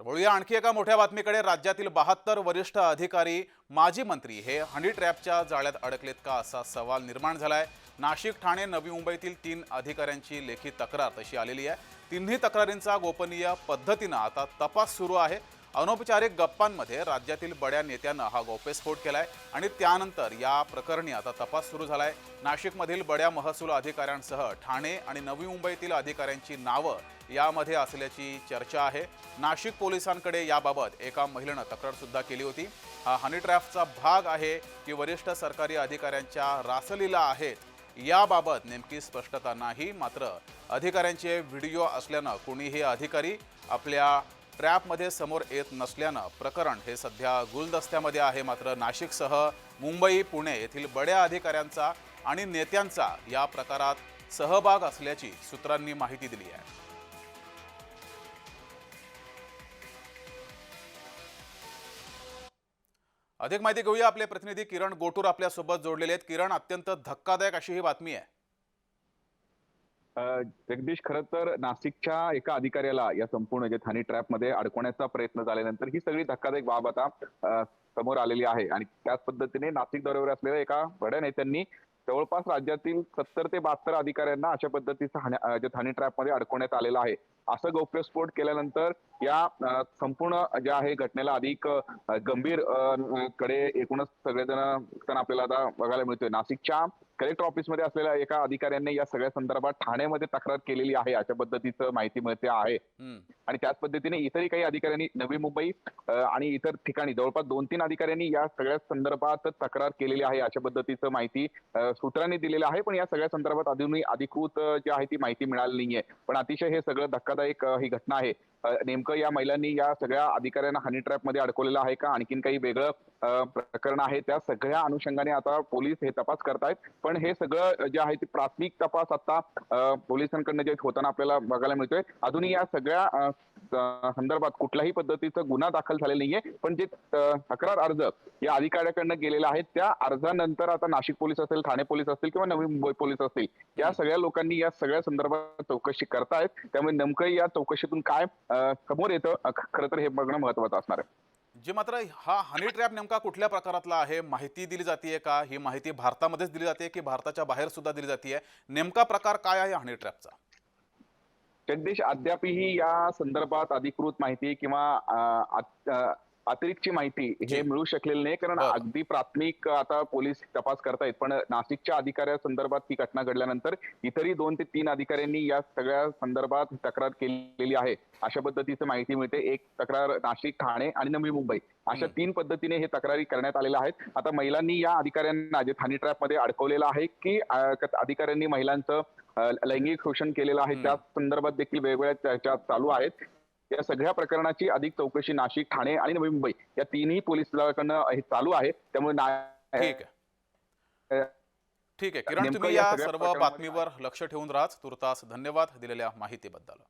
तर वळूया आणखी एका मोठ्या बातमीकडे. राज्यातील बहात्तर वरिष्ठ अधिकारी माजी मंत्री हे हनी ट्रॅपच्या जाळ्यात अडकलेत का असा सवाल निर्माण झालाय. नाशिक ठाणे नवी मुंबईतील तीन अधिकाऱ्यांची लेखी तक्रार तशी आलेली आहे. तिन्ही तक्रारींचा गोपनीय पद्धतीनं आता तपास सुरू आहे. अनौपचारिक गप्पांमध्ये राज्यातील बड्या नेत्यानं हा गौप्यस्फोट केलाय आणि त्यानंतर या प्रकरणी आता तपास सुरू झालाय. नाशिकमधील बड्या महसूल अधिकाऱ्यांसह ठाणे आणि नवी मुंबईतील अधिकाऱ्यांची नावं यामध्ये असल्याची चर्चा आहे. नाशिक पोलिसांकडे याबाबत एका महिलेनं तक्रारसुद्धा केली होती. हा हनी ट्रॅपचा भाग आहे की वरिष्ठ सरकारी अधिकाऱ्यांच्या रासलीला आहेत याबाबत नेमकी स्पष्टता नाही मात्र अधिकाऱ्यांचे व्हिडिओ असल्यानं कुणीही अधिकारी आपल्या ट्रॅपमध्ये समोर येत नसल्यानं प्रकरण हे सध्या गुलदस्त्यामध्ये आहे. मात्र नाशिकसह मुंबई पुणे येथील बड्या अधिकाऱ्यांचा आणि नेत्यांचा या प्रकारात सहभाग असल्याची सूत्रांनी माहिती दिली आहे. अधिक माहिती घेऊया. आपले प्रतिनिधी किरण गोटूर आपल्यासोबत जोडलेले आहेत. किरण अत्यंत धक्कादायक अशी ही बातमी आहे. जगदीश खरं तर नाशिकच्या एका अधिकाऱ्याला या संपूर्ण जे ठाणे ट्रॅपमध्ये अडकवण्याचा प्रयत्न झाल्यानंतर ही सगळी धक्कादायक बाब आता समोर आलेली आहे. आणि त्याच पद्धतीने नाशिक दौऱ्यावर असलेल्या एका बड्या नेत्यांनी जवळपास राज्यातील सत्तर ते बहात्तर अधिकाऱ्यांना अशा पद्धतीचं जे ठाणे ट्रॅपमध्ये अडकवण्यात आलेलं आहे. असं गौप्यस्फोट केल्यानंतर या संपूर्ण ज्या आहे घटनेला अधिक गंभीरकडे एकूणच सगळेजण आपल्याला आता बघायला मिळतोय. नाशिकच्या कलेक्टर ऑफिसमध्ये असलेल्या एका अधिकाऱ्यांनी या सगळ्या संदर्भात ठाण्यामध्ये तक्रार केलेली आहे. अशा पद्धतीचं माहिती मिळते आहे. आणि त्याच पद्धतीने इतरही काही अधिकाऱ्यांनी नवी मुंबई आणि इतर ठिकाणी जवळपास दोन तीन अधिकाऱ्यांनी या सगळ्या संदर्भात तक्रार केलेली आहे. अशा पद्धतीचं माहिती सूत्रांनी दिलेलं आहे. पण या सगळ्या संदर्भात अजूनही अधिकृत जी आहे ती माहिती मिळाली नाहीये. पण अतिशय हे सगळं धक्कादायक ही घटना आहे. नेमकं या महिलांनी या सगळ्या अधिकाऱ्यांना हनी ट्रॅपमध्ये अडकवलेलं आहे का? आणखीन काही वेगळं प्रकरण आहे. त्या सगळ्या अनुषंगाने आता पोलीस हे तपास करतायत. पण हे सगळं जे आहे ते प्राथमिक तपास आता पोलिसांकडनं जे होताना आपल्याला बघायला मिळतोय. अजूनही या सगळ्या संदर्भात कुठल्याही पद्धतीचा गुन्हा दाखल झालेला नाहीये. पण जे तक्रार अर्ज या अधिकाऱ्याकडनं गेलेला आहे त्या अर्जानंतर आता नाशिक पोलीस असेल ठाणे पोलीस असतील किंवा नवी मुंबई पोलीस असतील या सगळ्या लोकांनी या सगळ्या संदर्भात चौकशी करतायत. त्यामुळे नेमकं या चौकशीतून काय समोर येतं खरं तर हे बघणं महत्वाचं असणार आहे. जे मात्र हा हनी ट्रॅप नेमका कुठल्या प्रकारातला आहे? माहिती दिली जाते का? ही माहिती भारतामध्येच दिली जाते की भारताच्या बाहेर सुद्धा दिली जाते नेमका प्रकार काय आहे हनी ट्रॅपचा जगदीश अद्यापही या संदर्भात अधिकृत माहिती किंवा अतिरिक्तची माहिती. हे मिळू शकलेली नाही कारण. अगदी प्राथमिक आता पोलीस तपास करतायत पण नाशिकच्या अधिकाऱ्या संदर्भात ही घटना घडल्यानंतर इतरही दोन ते तीन अधिकाऱ्यांनी या सगळ्या संदर्भात तक्रार केलेली आहे अशा पद्धतीचं माहिती मिळते एक तक्रार नाशिक ठाणे आणि नवी मुंबई अशा. तीन पद्धतीने हे तक्रारी करण्यात आलेल्या आहेत आता महिलांनी या अधिकाऱ्यांना जे ठाणे ट्रॅपमध्ये अडकवलेलं आहे की अधिकाऱ्यांनी महिलांचं लैंगिक शोषण केलेलं आहे. त्या संदर्भात देखील वेगवेगळ्या चर्चा चालू आहेत या सगळ्या प्रकरणाची अधिक चौकशी नाशिक ठाणे आणि नवी मुंबई या तीनही पोलीस दलाकडनं हे चालू आहे. त्यामुळे ठीक आहे. ठीक आहे. किरण तुम्ही या सर्व बातमीवर लक्ष ठेवून राहा तुर्तास धन्यवाद दिलेल्या माहितीबद्दल.